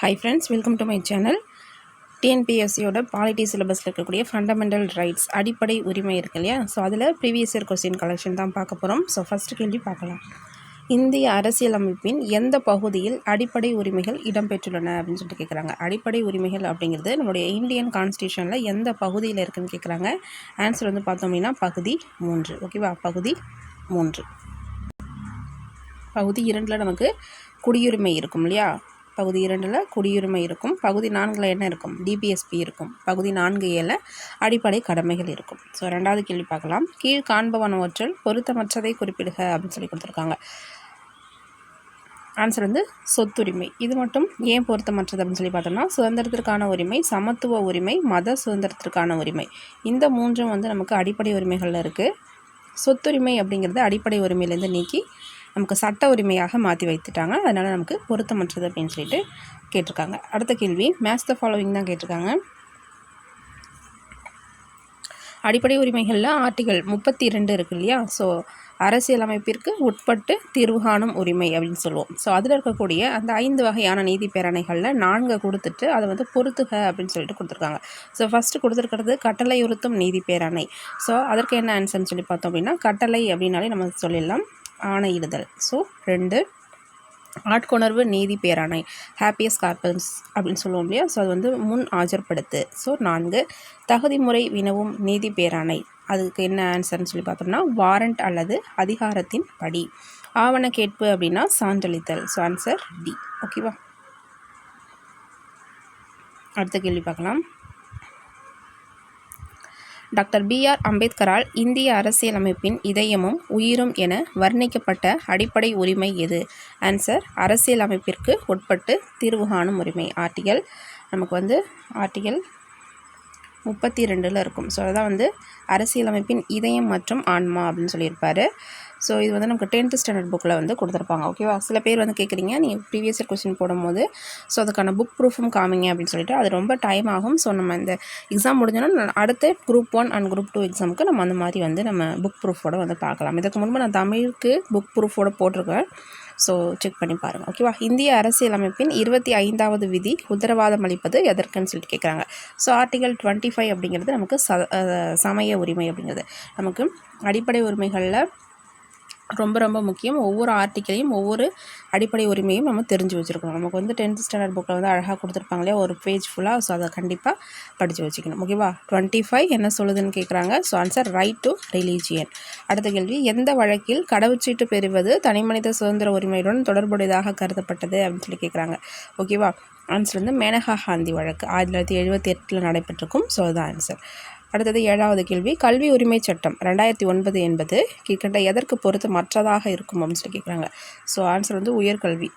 Hi friends welcome to my channel டிஎன்பிஎஸ்சியோட polity சிலபஸில் இருக்கக்கூடிய fundamental rights அடிப்படை உரிமை இருக்கு இல்லையா? ஸோ அதில் ப்ரீவியஸ் இயர் கொஸ்டின் கலெக்ஷன் தான் பார்க்க போகிறோம் ஸோ ஃபஸ்ட்டு கேள்வி பார்க்கலாம். இந்திய அரசியலமைப்பின் எந்த பகுதியில் அடிப்படை உரிமைகள் இடம்பெற்றுள்ளன அப்படின்னு சொல்லிட்டு கேட்குறாங்க அடிப்படை உரிமைகள் அப்படிங்கிறது நம்முடைய இந்தியன் கான்ஸ்டியூஷனில் எந்த பகுதியில் இருக்குன்னு கேட்குறாங்க ஆன்சர் வந்து பார்த்தோம் அப்படின்னா பகுதி மூன்று. ஓகேவா பகுதி மூன்று. பகுதி இரண்டில் நமக்கு குடியுரிமை இருக்கும் இல்லையா? பகுதி இரண்டில் குடியுரிமை இருக்கும். பகுதி நான்கில் என்ன இருக்கும்? டிபிஎஸ்பி இருக்கும். பகுதி நான்கு ஏழில் அடிப்படை கடமைகள் இருக்கும். ஸோ ரெண்டாவது கேள்வி பார்க்கலாம். கீழ் காண்பவனவற்றில் பொருத்தமற்றதை குறிப்பிடுக அப்படின்னு சொல்லி கொடுத்துருக்காங்க. ஆன்சர் வந்து சொத்துரிமை. இது மட்டும் ஏன் பொருத்தமற்றது அப்படின்னு சொல்லி பார்த்தோம்னா சுதந்திரத்திற்கான உரிமை சமத்துவ உரிமை மத சுதந்திரத்திற்கான உரிமை. இந்த மூன்றும் வந்து நமக்கு அடிப்படை உரிமைகளில் இருக்குது சொத்துரிமை அப்படிங்கிறது அடிப்படை உரிமையிலேருந்து நீக்கி நமக்கு சட்ட உரிமையாக மாற்றி வைத்துட்டாங்க. அதனால் நமக்கு பொருத்தமற்றது அப்படின்னு சொல்லிட்டு கேட்டிருக்காங்க. அடுத்த கேள்வி மேட்ச் த ஃபாலோவிங் தான் கேட்டிருக்காங்க. அடிப்படை உரிமைகளில் ஆர்டிகல் முப்பத்தி ரெண்டு இருக்கு இல்லையா? ஸோ அரசியலமைப்பிற்கு உட்பட்டு தீர்வு காணும் உரிமை அப்படின்னு சொல்லுவோம். ஸோ அதில் இருக்கக்கூடிய அந்த ஐந்து வகையான நீதி பேரணைகளில் நான்கு கொடுத்துட்டு அதை வந்து பொறுத்துக அப்படின்னு சொல்லிட்டு கொடுத்துருக்காங்க. ஸோ ஃபஸ்ட்டு கொடுத்துருக்கிறது கட்டளையுறுத்தும் நீதி பேரணை. ஸோ அதற்கு என்ன ஆன்சர்னு சொல்லி பார்த்தோம் அப்படின்னா கட்டளை அப்படின்னாலே நம்ம சொல்லிடலாம். ஆணையிடுதல். ஸோ ரெண்டு ஆட்கொணர்வு நீதி பேராணை. ஹாப்பியஸ் கார்பன்ஸ் அப்படின்னு சொல்லுவோம் இல்லையா? ஸோ அது வந்து முன் ஆஜர்படுத்து. ஸோ நான்கு தகுதி முறை வினவும் நீதி பேராணை. அதுக்கு என்ன ஆன்சர்னு சொல்லி பார்த்தோம்னா வாரண்ட் அல்லது அதிகாரத்தின் படி. ஆவண கேட்பு அப்படின்னா சான்றளித்தல். ஸோ ஆன்சர் டி ஓகேவா அடுத்த கேள்வி பார்க்கலாம். டாக்டர் பி ஆர் அம்பேத்கரால் இந்திய அரசியலமைப்பின் இதயமும் உயிரும் என வர்ணிக்கப்பட்ட அடிப்படை உரிமை எது? ஆன்சர் அரசியலமைப்பிற்கு உட்பட்டு தீர்வு காணும் உரிமை. ஆர்டிகல் நமக்கு வந்து ஆர்டிகல் முப்பத்தி ரெண்டில் இருக்கும். ஸோ அதான் வந்து அரசியலமைப்பின் இதயம் மற்றும் ஆன்மா அப்படின்னு சொல்லியிருப்பார். ஸோ இது வந்து நமக்கு டென்த்து ஸ்டாண்டர்ட் புக்கில் வந்து கொடுத்துருப்பாங்க. ஓகேவா சில பேர் வந்து கேட்குறீங்க நீங்கள் ப்ரீவியஸ் இயர் கொஸ்டின் போடும்போது ஸோ அதுக்கான புக் ப்ரூஃபும் காமிங்க அப்படின்னு சொல்லிட்டு அது ரொம்ப டைம் ஆகும். ஸோ நம்ம இந்த எக்ஸாம் முடிஞ்சோன்னா அடுத்த group one and group two எக்ஸாமுக்கு நம்ம அந்த மாதிரி வந்து நம்ம புக் ப்ரூஃபோட வந்து பார்க்கலாம். இதுக்கு முன்பு நான் தமிழுக்கு புக் ப்ரூஃபோட போட்டிருக்கேன். ஸோ செக் பண்ணி பாருங்கள் ஓகேவா இந்திய அரசியலமைப்பின் இருபத்தி ஐந்தாவது விதி உத்தரவாதம் அளிப்பது எதற்குன்னு சொல்லிட்டு கேட்குறாங்க ஸோ ஆர்டிகல் டுவெண்ட்டி ஃபைவ் அப்படிங்கிறது நமக்கு ச சமய உரிமை அப்படிங்கிறது. நமக்கு அடிப்படை உரிமைகளில் ரொம்ப ரொம்ப முக்கியம். ஒவ்வொரு ஆர்டிக்கிளையும் ஒவ்வொரு அடிப்படை உரிமையும் நம்ம தெரிஞ்சு வச்சுருக்கணும். நமக்கு வந்து டென்த் ஸ்டாண்டர்ட் புக்கில் வந்து அழகாக கொடுத்துருப்பாங்க இல்லையா? ஒரு பேஜ் ஃபுல்லாக ஸோ அதை கண்டிப்பாக படித்து வச்சுக்கணும். ஓகேவா டுவெண்ட்டி ஃபைவ் என்ன சொல்லுதுன்னு கேட்குறாங்க so answer right to religion அடுத்த கேள்வி எந்த வழக்கில் கடவுச்சீட்டு பெறுவது தனிமனித சுதந்திர உரிமையுடன் தொடர்புடையதாக கருதப்பட்டது அப்படின்னு சொல்லி கேட்குறாங்க ஓகேவா ஆன்சர் வந்து மேனகா காந்தி வழக்கு. ஆயிரத்தி தொள்ளாயிரத்தி எழுபத்தி எட்டில் நடைபெற்றிருக்கும். ஸோ அதுதான் ஆன்சர் அடுத்தது ஏழாவது கேள்வி. கல்வி உரிமை சட்டம் ரெண்டாயிரத்தி ஒன்பது என்பது கீழ்கண்ட எதற்கு பொறுத்து மற்றதாக இருக்கும் அப்படின்னு சொல்லி கேட்குறாங்க ஸோ ஆன்சர் வந்து உயர்கல்வி.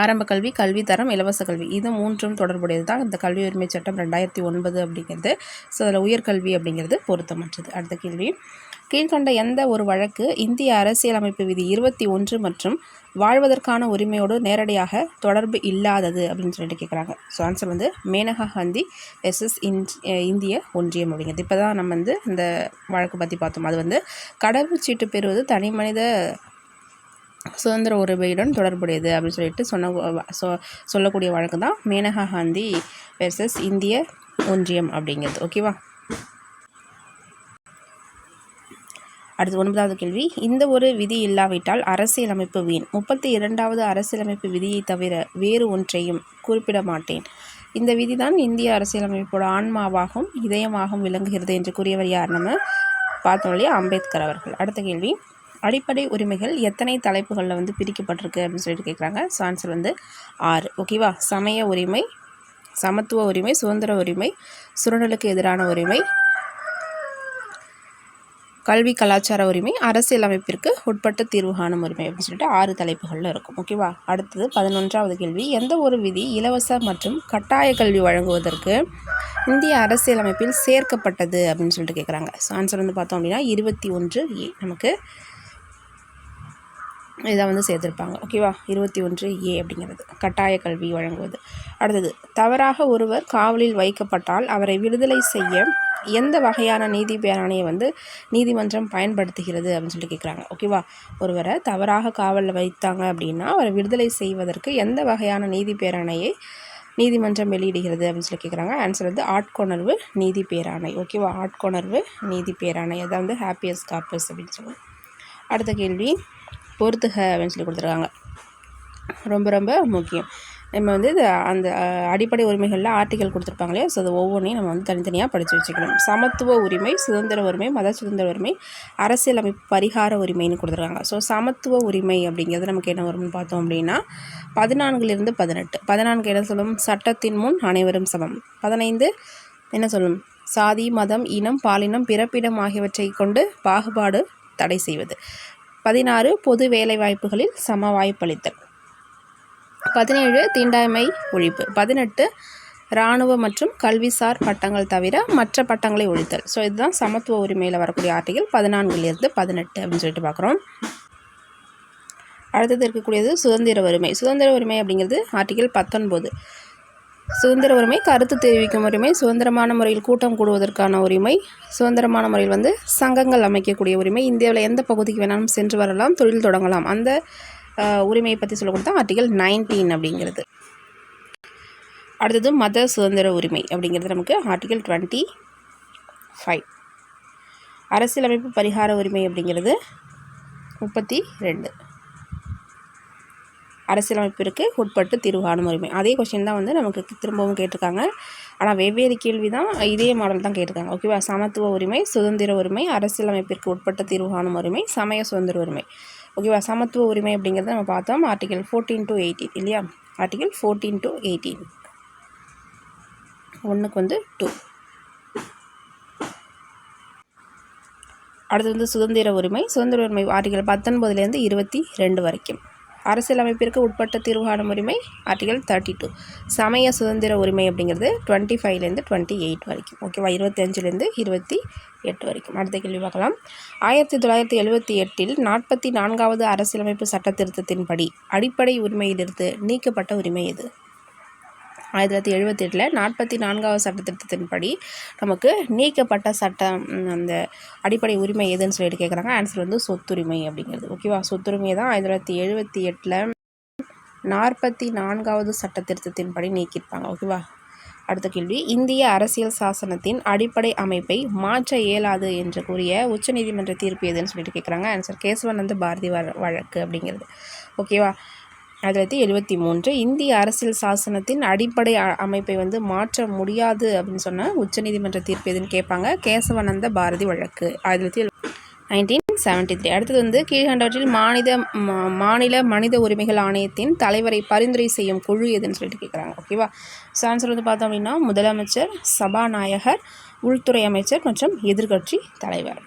ஆரம்ப கல்வி கல்வி தரம் இலவச கல்வி. இது மூன்றும் தொடர்புடையது தான். இந்த கல்வி உரிமை சட்டம் ரெண்டாயிரத்தி ஒன்பது அப்படிங்கிறது. ஸோ அதில் உயர்கல்வி அப்படிங்கிறது பொருத்தமற்றது. அடுத்த கேள்வி. கீழ்கண்ட எந்த ஒரு வழக்கு இந்திய அரசியலமைப்பு விதி இருபத்தி ஒன்று மற்றும் வாழ்வதற்கான உரிமையோடு நேரடியாக தொடர்பு இல்லாதது அப்படின்னு சொல்லிட்டு கேட்குறாங்க ஸோ ஆன்சர் வந்து மேனகா காந்தி எஸ்எஸ் இந்திய ஒன்றியம் அப்படிங்கிறது. இப்போ தான் நம்ம வந்து இந்த வழக்கு பற்றி பார்த்தோம். அது வந்து கடவுச்சீட்டு பெறுவது தனி மனித சுதந்திர உரிமையுடன் தொடர்புடையது அப்படின்னு சொல்லிட்டு சொன்ன சொ சொல்லக்கூடிய வழக்கு தான் மேனகா காந்தி வெர்சஸ் இந்திய ஒன்றியம் அப்படிங்கிறது. ஓகேவா அடுத்து ஒன்பதாவது கேள்வி. இந்த ஒரு விதி இல்லாவிட்டால் அரசியலமைப்பு வீண். முப்பத்தி இரண்டாவது அரசியலமைப்பு விதியை தவிர வேறு ஒன்றையும் குறிப்பிட மாட்டேன். இந்த விதி தான் இந்திய அரசியலமைப்போட ஆன்மாவாகவும் இதயமாகவும் விளங்குகிறது என்று கூறியவர் யார்? நம்ம பார்த்தோம் இல்லையா? அம்பேத்கர் அவர்கள். அடுத்த கேள்வி. அடிப்படை உரிமைகள் எத்தனை தலைப்புகளில் வந்து பிரிக்கப்பட்டிருக்கு அப்படின்னு சொல்லிட்டு கேட்குறாங்க ஸோ ஆன்சர் வந்து ஆறு. ஓகேவா சமய உரிமை சமத்துவ உரிமை சுதந்திர உரிமை சுரண்டலுக்கு எதிரான உரிமை கல்வி கலாச்சார உரிமை அரசியலமைப்பிற்கு உட்பட்ட தீர்வு காணும் உரிமை அப்படின்னு சொல்லிட்டு ஆறு தலைப்புகளில் இருக்கும். ஓகேவா அடுத்தது பதினொன்றாவது கேள்வி. எந்த ஒரு விதி இலவச மற்றும் கட்டாய கல்வி வழங்குவதற்கு இந்திய அரசியலமைப்பில் சேர்க்கப்பட்டது அப்படின்னு சொல்லிட்டு கேட்குறாங்க ஸோ ஆன்சர் வந்து பார்த்தோம் அப்படின்னா இருபத்தி ஒன்று ஏ. நமக்கு இதை வந்து சேர்த்துருப்பாங்க. ஓகேவா இருபத்தி ஒன்று ஏ அப்படிங்கிறது. கட்டாய கல்வி வழங்குவது. அடுத்தது தவறாக ஒருவர் காவலில் வைக்கப்பட்டால் அவரை விடுதலை செய்ய எந்த வகையான நீதி பேராணையை வந்து நீதிமன்றம் பயன்படுத்துகிறது அப்படின்னு சொல்லி கேட்குறாங்க ஓகேவா ஒருவரை தவறாக காவலில் வைத்தாங்க அப்படின்னா அவரை விடுதலை செய்வதற்கு எந்த வகையான நீதி பேராணையை நீதிமன்றம் வெளியிடுகிறது அப்படின்னு சொல்லி கேட்குறாங்க ஆன்சர் வந்து ஆட்கொணர்வு நீதி பேராணை. ஓகேவா ஆட்கொணர்வு நீதி பேராணை. அதான் வந்து ஹாப்பியஸ்ட் காப்பஸ் அப்படின்னு சொல்லுவோம். அடுத்த கேள்வி பொறுத்துக அப்படின்னு சொல்லி கொடுத்துருக்காங்க. ரொம்ப ரொம்ப முக்கியம். நம்ம வந்து இது அந்த அடிப்படை உரிமைகளில் ஆர்டிக்கல் கொடுத்துருப்பாங்களே ஸோ அது ஒவ்வொன்றையும் நம்ம வந்து தனித்தனியாக படித்து வச்சுக்கணும். சமத்துவ உரிமை சுதந்திர உரிமை மத சுதந்திர உரிமை அரசியலமைப்பு பரிகார உரிமைன்னு கொடுத்துருக்காங்க. ஸோ சமத்துவ உரிமை அப்படிங்கிறது நமக்கு என்ன வரும்னு பார்த்தோம் அப்படின்னா பதினான்குலேருந்து பதினெட்டு. பதினான்கு என்ன சொல்லும்? சட்டத்தின் முன் அனைவரும் சமம். பதினைந்து என்ன சொல்லும்? சாதி மதம் இனம் பாலினம் பிறப்பிடம் ஆகியவற்றை கொண்டு பாகுபாடு தடை செய்வது. பதினாறு பொது வேலை வாய்ப்புகளில் சம வாய்ப்பளித்தல். பதினேழு தீண்டாமை ஒழிப்பு. பதினெட்டு இராணுவ மற்றும் கல்விசார் பட்டங்கள் தவிர மற்ற பட்டங்களை ஒழித்தல். ஸோ இதுதான் சமத்துவ உரிமையில் வரக்கூடிய ஆர்டிகல் பதினான்குலேருந்து பதினெட்டு அப்படின்னு சொல்லிட்டு பார்க்குறோம். அடுத்தது இருக்கக்கூடியது சுதந்திர உரிமை சுதந்திர உரிமை அப்படிங்கிறது ஆர்டிகல் பத்தொன்பது. சுதந்திர உரிமை கருத்து தெரிவிக்கும் உரிமை சுதந்திரமான முறையில் கூட்டம் கூடுவதற்கான உரிமை சுதந்திரமான முறையில் வந்து சங்கங்கள் அமைக்கக்கூடிய உரிமை இந்தியாவில் எந்த பகுதிக்கு வேணாலும் சென்று வரலாம் தொழில் தொடங்கலாம். அந்த உரிமையை பற்றி சொல்ல கொடுத்தா ஆர்டிகல் நைன்டீன் அப்படிங்கிறது. அடுத்தது மத சுதந்திர உரிமை அப்படிங்கிறது நமக்கு ஆர்டிகல் டுவெண்ட்டி ஃபைவ் அரசியலமைப்பு பரிகார உரிமை அப்படிங்கிறது முப்பத்தி ரெண்டு. அரசியலமைப்பிற்கு உட்பட்டு தீர்வுகாணும் உரிமை அதே கொஷின் தான் வந்து நமக்கு திரும்பவும் கேட்டிருக்காங்க. ஆனால் வெவ்வேறு கேள்வி தான் இதே மாடல் தான் கேட்டிருக்காங்க. ஓகேவா சமத்துவ உரிமை சுதந்திர உரிமை அரசியலமைப்பிற்கு உட்பட்ட தீர்வுகாணும் உரிமை சமய சுதந்திர உரிமை. ஓகேவா சமத்துவ உரிமை அப்படிங்கிறத நம்ம பார்த்தோம். ஆர்டிகல் ஃபோர்டீன் டு எயிட்டீன் இல்லையா? ஆர்டிகல் ஃபோர்டீன் டு எயிட்டீன் ஒன்றுக்கு வந்து டூ அடுத்து வந்து சுதந்திர உரிமை சுதந்திர உரிமை ஆர்டிகல் பத்தொன்பதுலேருந்து இருபத்தி ரெண்டு வரைக்கும். அரசியலமைப்பிற்கு உட்பட்ட தீர்வு உரிமை ஆர்டிகல் தேர்ட்டி டூ சமய சுதந்திர உரிமை அப்படிங்கிறது டுவெண்ட்டி ஃபைவ்லேருந்து டுவெண்ட்டி எயிட் வரைக்கும் ஓகேவா இருபத்தஞ்சிலேருந்து இருபத்தி எட்டு வரைக்கும். அடுத்த கேள்வி பார்க்கலாம். ஆயிரத்தி தொள்ளாயிரத்தி எழுபத்தி எட்டில் நாற்பத்தி நான்காவது அரசியலமைப்பு சட்ட திருத்தத்தின்படி அடிப்படை உரிமையிலிருந்து நீக்கப்பட்ட உரிமை எது? ஆயிரத்தி தொள்ளாயிரத்தி எழுபத்தெட்டில் நாற்பத்தி நான்காவது சட்டத்திட்டத்தின்படி நமக்கு நீக்கப்பட்ட சட்டம் அந்த அடிப்படை உரிமை எதுன்னு சொல்லிட்டு கேட்குறாங்க ஆன்சர் வந்து சொத்துரிமை அப்படிங்கிறது. ஓகேவா சொத்துரிமை தான் ஆயிரத்தி தொள்ளாயிரத்தி எழுபத்தி எட்டில் நாற்பத்தி நான்காவது சட்ட திருத்தத்தின்படி நீக்கியிருப்பாங்க ஓகேவா அடுத்த கேள்வி. இந்திய அரசியல் சாசனத்தின் அடிப்படை அமைப்பை மாற்ற இயலாது என்று கூறிய உச்சநீதிமன்ற தீர்ப்பு எதுன்னு சொல்லிட்டு கேட்குறாங்க ஆன்சர் கேசவானந்த பாரதி வழக்கு அப்படிங்கிறது. ஓகேவா ஆயிரத்தி எழுபத்தி மூன்று இந்திய அரசியல் சாசனத்தின் அடிப்படை அமைப்பை வந்து மாற்ற முடியாது அப்படின்னு சொன்னால் உச்சநீதிமன்ற தீர்ப்பு எதுன்னு கேட்பாங்க. கேசவானந்த பாரதி வழக்கு. ஆயிரத்தி நைன்டீன் செவன்ட்டி த்ரீ அடுத்தது வந்து கீழ்கண்டவற்றில் மாநில மாநில மனித உரிமைகள் ஆணையத்தின் தலைவரை பரிந்துரை செய்யும் குழு எதுன்னு சொல்லிட்டு கேட்குறாங்க ஓகேவா ஸோ ஆன்சர் வந்து பார்த்தோம் அப்படின்னா முதலமைச்சர் சபாநாயகர் உள்துறை அமைச்சர் மற்றும் எதிர்கட்சி தலைவர்.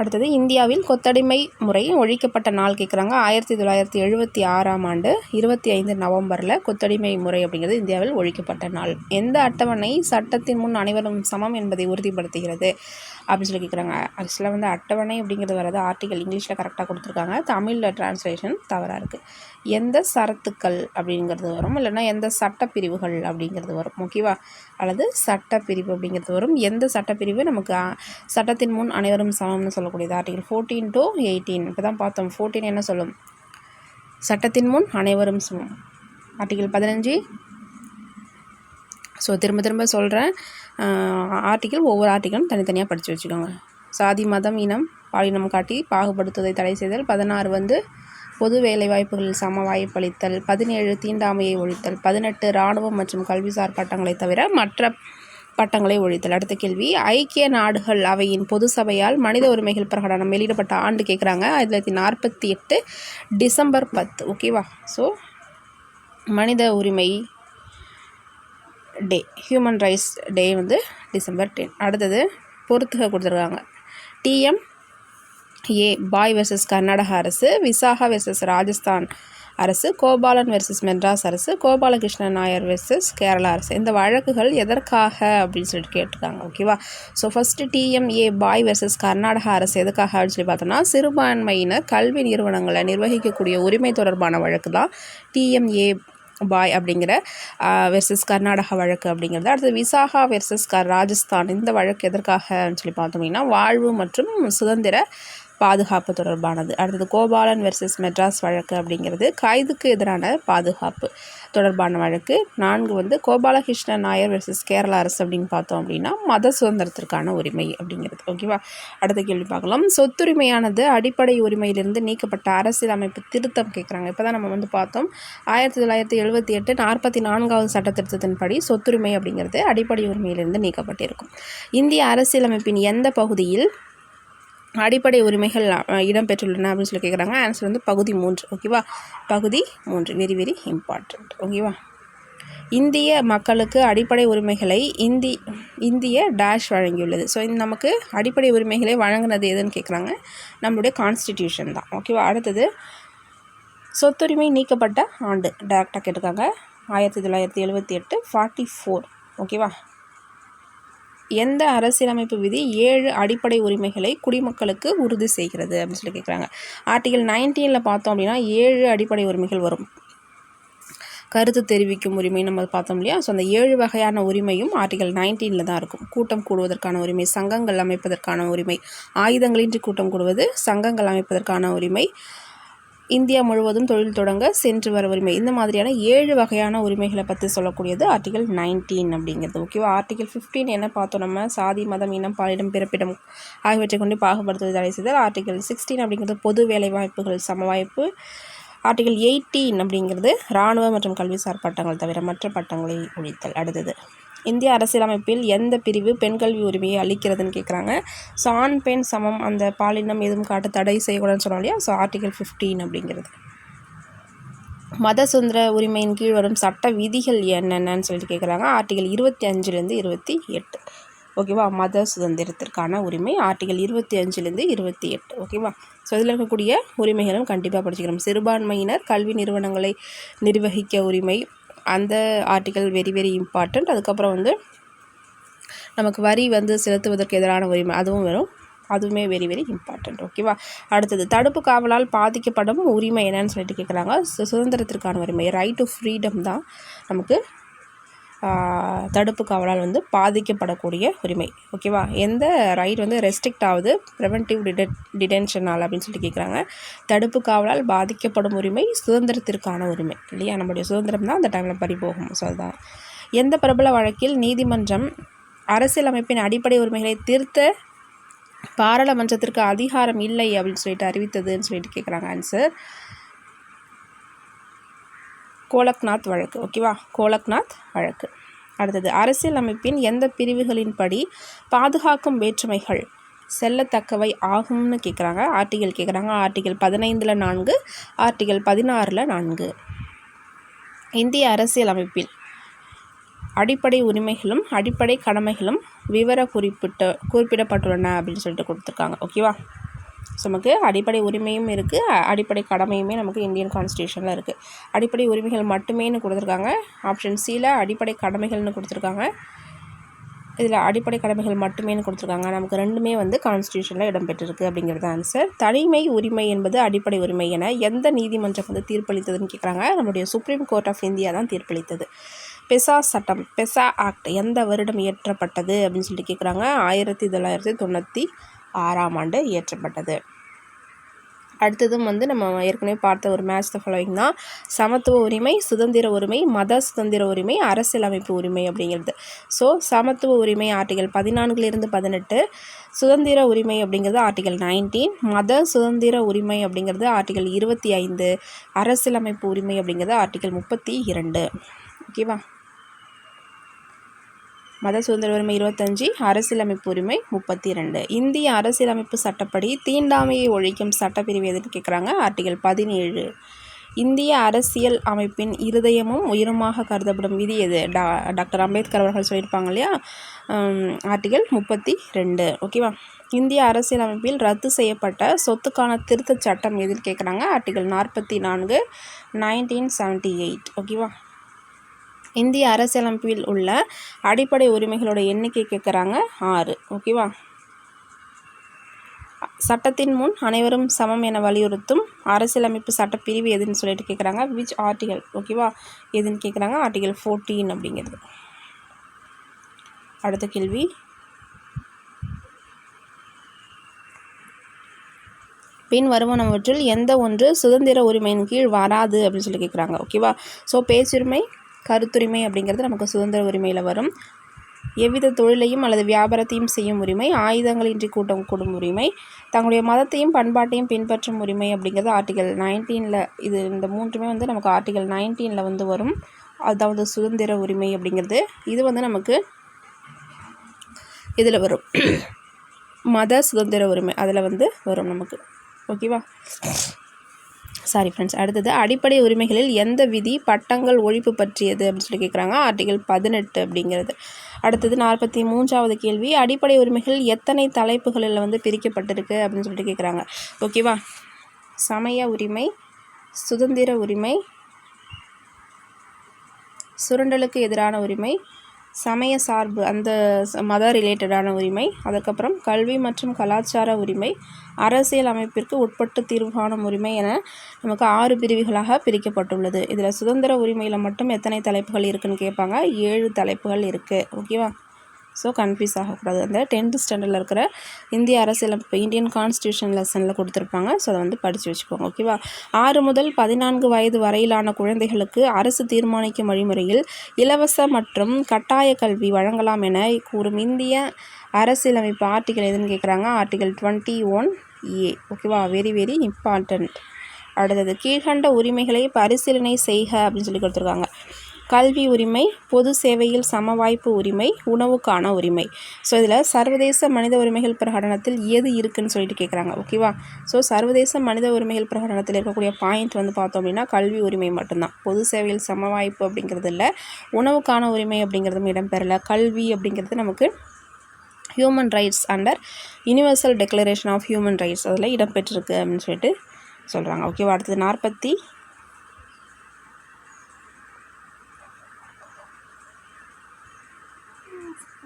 அடுத்தது இந்தியாவில் கொத்தடிமை முறை ஒழிக்கப்பட்ட நாள் கேட்குறாங்க. ஆயிரத்தி தொள்ளாயிரத்தி எழுபத்தி ஆறாம் ஆண்டு இருபத்தி ஐந்து நவம்பரில் கொத்தடிமை முறை அப்படிங்கிறது இந்தியாவில் ஒழிக்கப்பட்ட நாள். எந்த அட்டவணை சட்டத்தின் முன் அனைவரும் சமம் என்பதை உறுதிப்படுத்துகிறது அப்படின்னு சொல்லி கேட்குறாங்க. ஆக்சுவலாக வந்து அட்டவணை அப்படிங்கிறது வர்றது ஆர்டிகல் இங்கிலீஷில் கரெக்டாக கொடுத்துருக்காங்க. தமிழில் ட்ரான்ஸ்லேஷன் தவறாக இருக்குது எந்த சரத்துக்கள் அப்படிங்கிறது வரும் இல்லைன்னா எந்த சட்டப்பிரிவுகள் அப்படிங்கிறது வரும். ஓகேவா அல்லது சட்டப்பிரிவு அப்படிங்கிறது வரும். எந்த சட்டப்பிரிவு? நமக்கு சட்டத்தின் முன் அனைவரும் சமம்னு சொல்லக்கூடியது. ஆர்டிகல் ஃபோர்டீன் டு எயிட்டீன் இப்போ தான் பார்த்தோம். ஃபோர்டீன் என்ன சொல்லும்? சட்டத்தின் முன் அனைவரும் சமம். ஆர்டிகல் பதினஞ்சு. ஸோ திரும்ப திரும்ப சொல்கிறேன் ஆர்டிக்கல் ஒவ்வொரு ஆர்டிக்கலும் தனித்தனியாக படித்து வச்சுக்கோங்க. சாதி மதம் இனம் பாலினம் காட்டி பாகுபடுத்துவதை தடை செய்தல். பதினாறு வந்து பொது வேலைவாய்ப்புகளில் சம வாய்ப்பளித்தல் பதினேழு தீண்டாமையை ஒழித்தல். பதினெட்டு இராணுவம் மற்றும் கல்விசார் பட்டங்களை தவிர மற்ற பட்டங்களை ஒழித்தல். அடுத்த கேள்வி ஐக்கிய நாடுகள் அவையின் பொது சபையால் மனித உரிமைகள் பிரகடனம் வெளியிடப்பட்ட ஆண்டு கேட்குறாங்க ஆயிரத்தி தொள்ளாயிரத்தி நாற்பத்தி எட்டு டிசம்பர் பத்து. ஓகேவா ஸோ மனித உரிமை டே ஹியூமன் ரைட்ஸ் டே வந்து டிசம்பர் டென். அடுத்தது பொறுத்துக கொடுத்துருக்காங்க. TM A Pai versus Karnataka அரசு விசாகா வெர்சஸ் ராஜஸ்தான் அரசு கோபாலன் வெர்சஸ் மெட்ராஸ் அரசு கோபாலகிருஷ்ணன் நாயர் வெர்சஸ் கேரளா அரசு. இந்த வழக்குகள் எதற்காக அப்படின்னு சொல்லிட்டு கேட்டிருக்காங்க ஓகேவா so first TMA Pai versus Karnataka அரசு எதுக்காக அப்படின்னு சொல்லி பார்த்தோம்னா சிறுபான்மையினர் கல்வி நிறுவனங்களை நிர்வகிக்கக்கூடிய உரிமை தொடர்பான வழக்கு தான் டிஎம்ஏ பாய் அப்படிங்கிற வெர்சஸ் கர்நாடகா வழக்கு அப்படிங்கிறது. அடுத்து விசாகா வெர்சஸ் க ராஜஸ்தான். இந்த வழக்கு எதற்காக சொல்லி பார்த்தோம்னா வாழ்வு மற்றும் சுதந்திர பாதுகாப்பு தொடர்பானது. அடுத்தது கோபாலன் வெர்சஸ் மெட்ராஸ் வழக்கு அப்படிங்கிறது கைதுக்கு எதிரான பாதுகாப்பு தொடர்பான வழக்கு. நான்கு வந்து கோபாலகிருஷ்ணன் நாயர் வெர்சஸ் கேரள அரசு அப்படின்னு பார்த்தோம் அப்படின்னா மத சுதந்திரத்திற்கான உரிமை அப்படிங்கிறது. ஓகேவா அடுத்த கேள்வி பார்க்கலாம். சொத்துரிமையானது அடிப்படை உரிமையிலிருந்து நீக்கப்பட்ட அரசியல் அமைப்பு திருத்தம் கேட்குறாங்க. இப்போ தான் நம்ம வந்து பார்த்தோம் ஆயிரத்தி தொள்ளாயிரத்தி எழுபத்தி எட்டு நாற்பத்தி நான்காவது சட்டத்திருத்தத்தின்படி சொத்துரிமை அப்படிங்கிறது அடிப்படை உரிமையிலிருந்து நீக்கப்பட்டிருக்கும். இந்திய அரசியலமைப்பின் எந்த பகுதியில் அடிப்படை உரிமைகள் இடம்பெற்றுள்ளன அப்படின்னு சொல்லி கேட்குறாங்க ஆன்சர் வந்து பகுதி மூன்று ஓகேவா பகுதி மூன்று வெரி வெரி இம்பார்ட்டண்ட் ஓகேவா இந்திய மக்களுக்கு அடிப்படை உரிமைகளை இந்தி இந்திய டேஷ் வழங்கியுள்ளது. ஸோ இந்த நமக்கு அடிப்படை உரிமைகளை வழங்கினது எதுன்னு கேட்குறாங்க நம்மளுடைய கான்ஸ்டிடியூஷன் தான் ஓகேவா அடுத்தது சொத்துரிமை நீக்கப்பட்ட ஆண்டு டேரெக்டாக கேட்டிருக்காங்க. ஆயிரத்தி தொள்ளாயிரத்தி எழுபத்தி எட்டு ஃபார்ட்டி ஃபோர் ஓகேவா எந்த அரசியலமைப்பு விதி ஏழு அடிப்படை உரிமைகளை குடிமக்களுக்கு உறுதி செய்கிறது அப்படின்னு சொல்லி கேட்குறாங்க ஆர்டிகல் நைன்டீனில் பார்த்தோம் அப்படின்னா ஏழு அடிப்படை உரிமைகள் வரும். கருத்து தெரிவிக்கும் உரிமை நம்ம பார்த்தோம் இல்லையா? ஸோ அந்த ஏழு வகையான உரிமையும் ஆர்டிகல் நைன்டீனில் தான் இருக்கும். கூட்டம் கூடுவதற்கான உரிமை சங்கங்கள் அமைப்பதற்கான உரிமை ஆயுதங்களின்றி கூட்டம் கூடுவது சங்கங்கள் அமைப்பதற்கான உரிமை இந்தியா முழுவதும் தொழில் தொடங்க சென்று வர உரிமை. இந்த மாதிரியான ஏழு வகையான உரிமைகளை பற்றி சொல்லக்கூடியது ஆர்டிகல் நைன்டீன் அப்படிங்கிறது. ஓகேவா ஆர்டிகல் ஃபிஃப்டீன் என்ன பார்த்தோம் நம்ம? சாதி மதம் இனம் பாலிடம் பிறப்பிடம் ஆகியவற்றை கொண்டு பாகுபடுத்துவது தடை செய்தல். ஆர்டிகல் சிக்ஸ்டீன் அப்படிங்கிறது பொது வேலை வாய்ப்புகள் சம சமவாய்ப்பு. ஆர்டிகல் எயிட்டீன் அப்படிங்கிறது இராணுவ மற்றும் கல்விசார் பட்டங்கள் தவிர மற்ற பட்டங்களை ஒழித்தல். அடுத்தது இந்திய அரசியலமைப்பில் எந்த பிரிவு பெண் கல்வி உரிமையை அளிக்கிறதுன்னு கேட்குறாங்க ஸோ ஆண் பெண் சமம் அந்த பாலினம் எதுவும் காட்ட தடை செய்யக்கூடாதுன்னு சொன்னோம் இல்லையா? ஸோ ஆர்டிகல் ஃபிஃப்டீன் அப்படிங்கிறது. மத சுதந்திர உரிமையின் கீழ் வரும் சட்ட விதிகள் என்னென்னு சொல்லிட்டு கேட்குறாங்க ஆர்டிகல் இருபத்தி அஞ்சுலேருந்து இருபத்தி எட்டு. ஓகேவா? மத சுதந்திரத்திற்கான உரிமை ஆர்டிகல் இருபத்தி அஞ்சுலேருந்து இருபத்தி எட்டு. ஓகேவா? ஸோ இதில் இருக்கக்கூடிய உரிமைகளும் கண்டிப்பாக படிச்சுக்கிறோம். சிறுபான்மையினர் கல்வி நிறுவனங்களை நிர்வகிக்க உரிமை அந்த ஆர்டிக்கல் வெரி வெரி இம்பார்ட்டண்ட் அதுக்கப்புறம் வந்து நமக்கு வரி வந்து செலுத்துவதற்கு எதிரான உரிமை அதுவும் வரும். அதுவுமே வெரி வெரி இம்பார்ட்டண்ட் ஓகேவா அடுத்தது தடுப்பு காவலால் பாதிக்கப்படும் உரிமை என்னன்னு சொல்லிட்டு கேட்குறாங்க சுதந்திரத்திற்கான உரிமை ரைட் டு ஃப்ரீடம் தான் நமக்கு தடுப்பு காவலால் வந்து பாதிக்கப்படக்கூடிய உரிமை. ஓகேவா எந்த ரைட் வந்து ரெஸ்ட்ரிக்ட் ஆகுது? ப்ரிவென்டிவ் டிடெ டிடென்ஷனால் அப்படின்னு சொல்லிட்டு கேட்குறாங்க தடுப்பு காவலால் பாதிக்கப்படும் உரிமை சுதந்திரத்திற்கான உரிமை. இல்லையா? நம்முடைய சுதந்திரம் தான் அந்த டைமில் பறிபோகும். ஸோ அதுதான். எந்த பிரபல வழக்கில் நீதிமன்றம் அரசியலமைப்பின் அடிப்படை உரிமைகளை திருத்த பாராளுமன்றத்திற்கு அதிகாரம் இல்லை அப்படின்னு சொல்லிட்டு அறிவித்ததுன்னு சொல்லிட்டு கேட்குறாங்க ஆன்சர் கோலக்நாத் வழக்கு ஓகேவா கோலக்நாத் வழக்கு. அடுத்தது அரசியல் அமைப்பின் எந்த பிரிவுகளின்படி பாதுகாக்கும் வேற்றுமைகள் செல்லத்தக்கவை ஆகும்னு கேட்குறாங்க ஆர்டிகல் கேட்குறாங்க ஆர்டிகல் பதினைந்தில் நான்கு ஆர்டிகல் பதினாறில் நான்கு. இந்திய அரசியல் அமைப்பில் அடிப்படை உரிமைகளும் அடிப்படை கடமைகளும் விவர குறிப்பிட்ட குறிப்பிடப்பட்டுள்ளன அப்படின்னு சொல்லிட்டு கொடுத்துருக்காங்க. ஓகேவா ஸோ நமக்கு அடிப்படை உரிமையும் இருக்குது அடிப்படை கடமையுமே நமக்கு இந்தியன் கான்ஸ்டியூஷனில் இருக்குது அடிப்படை உரிமைகள் மட்டுமேனு கொடுத்துருக்காங்க. ஆப்ஷன் சியில் அடிப்படை கடமைகள்னு கொடுத்துருக்காங்க. இதில் அடிப்படை கடமைகள் மட்டுமேனு கொடுத்துருக்காங்க. நமக்கு ரெண்டுமே வந்து கான்ஸ்டியூஷனில் இடம்பெற்றிருக்கு அப்படிங்கிறது ஆன்சர் தனிமை உரிமை என்பது அடிப்படை உரிமை என எந்த நீதிமன்றம் வந்து தீர்ப்பளித்ததுன்னு கேட்குறாங்க நம்முடைய சுப்ரீம் கோர்ட் ஆஃப் இந்தியா தான் தீர்ப்பளித்தது. பெசா சட்டம் பெசா ஆக்ட் எந்த வருடம் இயற்றப்பட்டது அப்படின்னு சொல்லிட்டு கேட்குறாங்க ஆயிரத்தி தொள்ளாயிரத்தி தொண்ணூற்றி ஆறாம் ஆண்டு இயற்றப்பட்டது. அடுத்ததும் வந்து நம்ம ஏற்கனவே பார்த்த ஒரு மேட்ச் த ஃபாலோவிங் தான். சமத்துவ உரிமை சுதந்திர உரிமை மத சுதந்திர உரிமை அரசியலமைப்பு உரிமை அப்படிங்கிறது. ஸோ சமத்துவ உரிமை ஆர்டிகல் பதினான்குலேருந்து பதினெட்டு சுதந்திர உரிமை அப்படிங்கிறது ஆர்டிகல் நைன்டீன் மத சுதந்திர உரிமை அப்படிங்கிறது ஆர்டிகல் இருபத்தி ஐந்து அரசியலமைப்பு உரிமை அப்படிங்கிறது ஆர்டிகல் முப்பத்தி இரண்டு. ஓகேவா மத சுதந்திர உரிமை இருபத்தஞ்சி அரசியலமைப்பு உரிமை முப்பத்தி ரெண்டு இந்திய அரசியலமைப்பு சட்டப்படி தீண்டாமையை ஒழிக்கும் சட்டப்பிரிவு எதிர்த்து கேட்குறாங்க ஆர்டிகல் பதினேழு. இந்திய அரசியல் அமைப்பின் இருதயமும் உயரமாக கருதப்படும் விதி எது? டா டாக்டர் அம்பேத்கர் அவர்கள் சொல்லியிருப்பாங்க இல்லையா? ஆர்டிகல் முப்பத்தி ரெண்டு ஓகேவா? இந்திய அரசியல் அமைப்பில் ரத்து செய்யப்பட்ட சொத்துக்கான திருத்தச் சட்டம் எதில் கேட்குறாங்க ஆர்டிகல் நாற்பத்தி நான்கு நைன்டீன் செவன்ட்டி எயிட் ஓகேவா? இந்திய அரசியலமைப்பில் உள்ள அடிப்படை உரிமைகளோட எண்ணிக்கை கேட்குறாங்க ஆறு. ஓகேவா சட்டத்தின் முன் அனைவரும் சமம் என வலியுறுத்தும் அரசியலமைப்பு சட்டப்பிரிவு எதுன்னு சொல்லிட்டு கேட்குறாங்க. விச் ஆர்டிகல் ஓகேவா எதுன்னு கேட்குறாங்க? ஆர்டிகல் ஃபோர்டீன் அப்படிங்கிறது. அடுத்த கேள்வி. பின் வருமானவற்றில் எந்த ஒன்று சுதந்திர உரிமையின் கீழ் வராது அப்படின்னு சொல்லி கேட்குறாங்க. ஓகேவா ஸோ பேச்சுரிமை கருத்துரிமை அப்படிங்கிறது நமக்கு சுதந்திர உரிமையில் வரும். எவ்வித தொழிலையும் அல்லது வியாபாரத்தையும் செய்யும் உரிமை ஆயுதங்களின்றி கூட்டம் கூடும் உரிமை தங்களுடைய மதத்தையும் பண்பாட்டையும் பின்பற்றும் உரிமை அப்படிங்கிறது ஆர்டிகல் நைன்டீனில் இது இந்த மூன்றுமே வந்து நமக்கு ஆர்டிகல் நைன்டீனில் வந்து வரும். அதாவது சுதந்திர உரிமை அப்படிங்கிறது. இது வந்து நமக்கு இதில் வரும். மத சுதந்திர உரிமை அதில் வந்து வரும் நமக்கு. ஓகேவா சாரி ஃப்ரெண்ட்ஸ் அடுத்தது அடிப்படை உரிமைகளில் எந்த விதி பட்டங்கள் ஒழிப்பு பற்றியது அப்படின்னு சொல்லி கேட்குறாங்க ஆர்டிகல் பதினெட்டு அப்படிங்கிறது. அடுத்தது நாற்பத்தி மூன்றாவது கேள்வி. அடிப்படை உரிமைகள் எத்தனை தலைப்புகளில் வந்து பிரிக்கப்பட்டிருக்கு அப்படின்னு சொல்லிட்டு கேட்குறாங்க ஓகேவா சமய உரிமை சுதந்திர உரிமை சுரண்டலுக்கு எதிரான உரிமை சமய சார்பு அந்த மத ரிலேட்டடான உரிமை அதுக்கப்புறம் கல்வி மற்றும் கலாச்சார உரிமை அரசியல் அமைப்பிற்கு உட்பட்டு தீர்வு காணும் உரிமை என நமக்கு ஆறு பிரிவுகளாக பிரிக்கப்பட்டுள்ளது. இதில் சுதந்திர உரிமையில் மட்டும் எத்தனை தலைப்புகள் இருக்குதுன்னு கேட்பாங்க ஏழு தலைப்புகள் இருக்குது ஓகேவா? ஸோ கன்ஃபியூஸ் ஆகக்கூடாது அந்த டென்த்து ஸ்டாண்டர்டில் இருக்கிற இந்திய அரசியலமைப்பு இந்தியன் கான்ஸ்டியூஷன் லெசனில் கொடுத்துருப்பாங்க. ஸோ அதை வந்து படித்து வச்சுக்கோங்க. ஓகேவா ஆறு முதல் பதினான்கு வயது வரையிலான குழந்தைகளுக்கு அரசு தீர்மானிக்கும் வழிமுறையில் இலவச மற்றும் கட்டாய கல்வி வழங்கலாம் என கூறும் இந்திய அரசியலமைப்பு ஆர்டிகல் எதுன்னு கேட்குறாங்க ஆர்டிகல் டுவெண்ட்டி ஒன் ஏ ஓகேவா வெரி வெரி இம்பார்ட்டண்ட் அடுத்தது கீழ்கண்ட உரிமைகளை பரிசீலனை செய்க அப்படின்னு சொல்லி கொடுத்துருக்காங்க. கல்வி உரிமை பொது சேவையில் சம வாய்ப்பு உரிமை உணவுக்கான உரிமை. ஸோ இதில் சர்வதேச மனித உரிமைகள் பிரகடனத்தில் எது இருக்குதுன்னு சொல்லிட்டு கேட்குறாங்க ஓகேவா ஸோ சர்வதேச மனித உரிமைகள் பிரகடனத்தில் இருக்கக்கூடிய பாயிண்ட் வந்து பார்த்தோம் அப்படின்னா கல்வி உரிமை மட்டும்தான். பொது சேவையில் சம வாய்ப்பு அப்படிங்கிறது இல்லை உணவுக்கான உரிமை அப்படிங்கிறதும் இடம்பெறலை. கல்வி அப்படிங்கிறது நமக்கு human rights under universal declaration of human rights அதில் இடம்பெற்றிருக்கு அப்படின்னு சொல்லிட்டு சொல்கிறாங்க ஓகேவா அடுத்தது நாற்பத்தி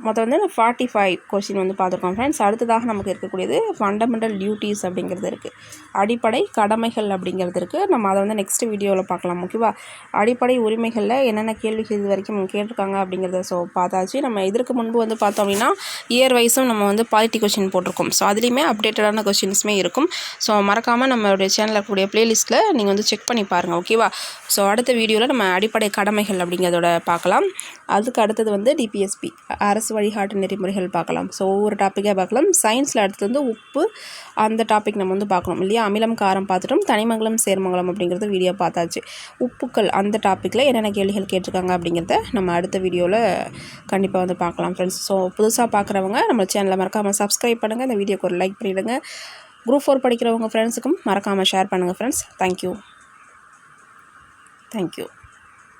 மொத்தம் வந்து ஃபார்ட்டி ஃபைவ் கொஷின் வந்து பார்த்துருக்கோம் ஃப்ரெண்ட்ஸ் அடுத்ததாக நமக்கு இருக்கக்கூடியது ஃபண்டமெண்டல் டியூட்டிஸ் அப்படிங்கிறது இருக்குது அடிப்படை கடமைகள் அப்படிங்கிறது இருக்குது நம்ம அதை வந்து நெக்ஸ்ட் வீடியோவில் பார்க்கலாம் ஓகேவா அடிப்படை உரிமைகளில் என்னென்ன கேள்விகள் இது வரைக்கும் கேட்டிருக்காங்க அப்படிங்கிறத ஸோ பார்த்தாச்சு. நம்ம இதற்கு முன்பு வந்து பார்த்தோம் அப்படின்னா இயர் வைஸும் நம்ம வந்து பாலிட்டி கொஷின் போட்டிருக்கோம். ஸோ அதுலேயுமே அப்டேட்டடான கொஷின்ஸுமே இருக்கும். ஸோ மறக்காமல் நம்மளுடைய சேனலில் இருக்கக்கூடிய ப்ளேலிஸ்ட்டில் நீங்கள் வந்து செக் பண்ணி பாருங்கள் ஓகேவா ஸோ அடுத்த வீடியோவில் நம்ம அடிப்படை கடமைகள் அப்படிங்கிறதோட பார்க்கலாம். அதுக்கு அடுத்தது வந்து டிபிஎஸ்பி அரசு வழிகாட்டு நெறிமுறைகள் பார்க்கலாம். ஸோ ஒவ்வொரு டாப்பிக்காக பார்க்கலாம். சயின்ஸில் அடுத்து வந்து உப்பு. அந்த டாபிக் நம்ம வந்து பார்க்கணும் இல்லையா? அமிலம் காரம் பார்த்துட்டோம். தனிமங்கலம் சேர்மங்கலம் அப்படிங்கிறது வீடியோ பார்த்தாச்சு. உப்புக்கள் அந்த டாப்பிக்கில் என்னென்ன கேள்விகள் கேட்டிருக்காங்க அப்படிங்கிறத நம்ம அடுத்த வீடியோவில் கண்டிப்பாக வந்து பார்க்கலாம் ஃப்ரெண்ட்ஸ் ஸோ புதுசாக பார்க்குறவங்க நம்ம சேனலை மறக்காமல் சப்ஸ்கிரைப் பண்ணுங்கள் இந்த வீடியோக்கு ஒரு லைக் பண்ணிவிடுங்க குரூப் ஃபோர் படிக்கிறவங்க ஃப்ரெண்ட்ஸுக்கும் மறக்காமல் ஷேர் பண்ணுங்கள் ஃப்ரெண்ட்ஸ் தேங்க்யூ தேங்க்யூ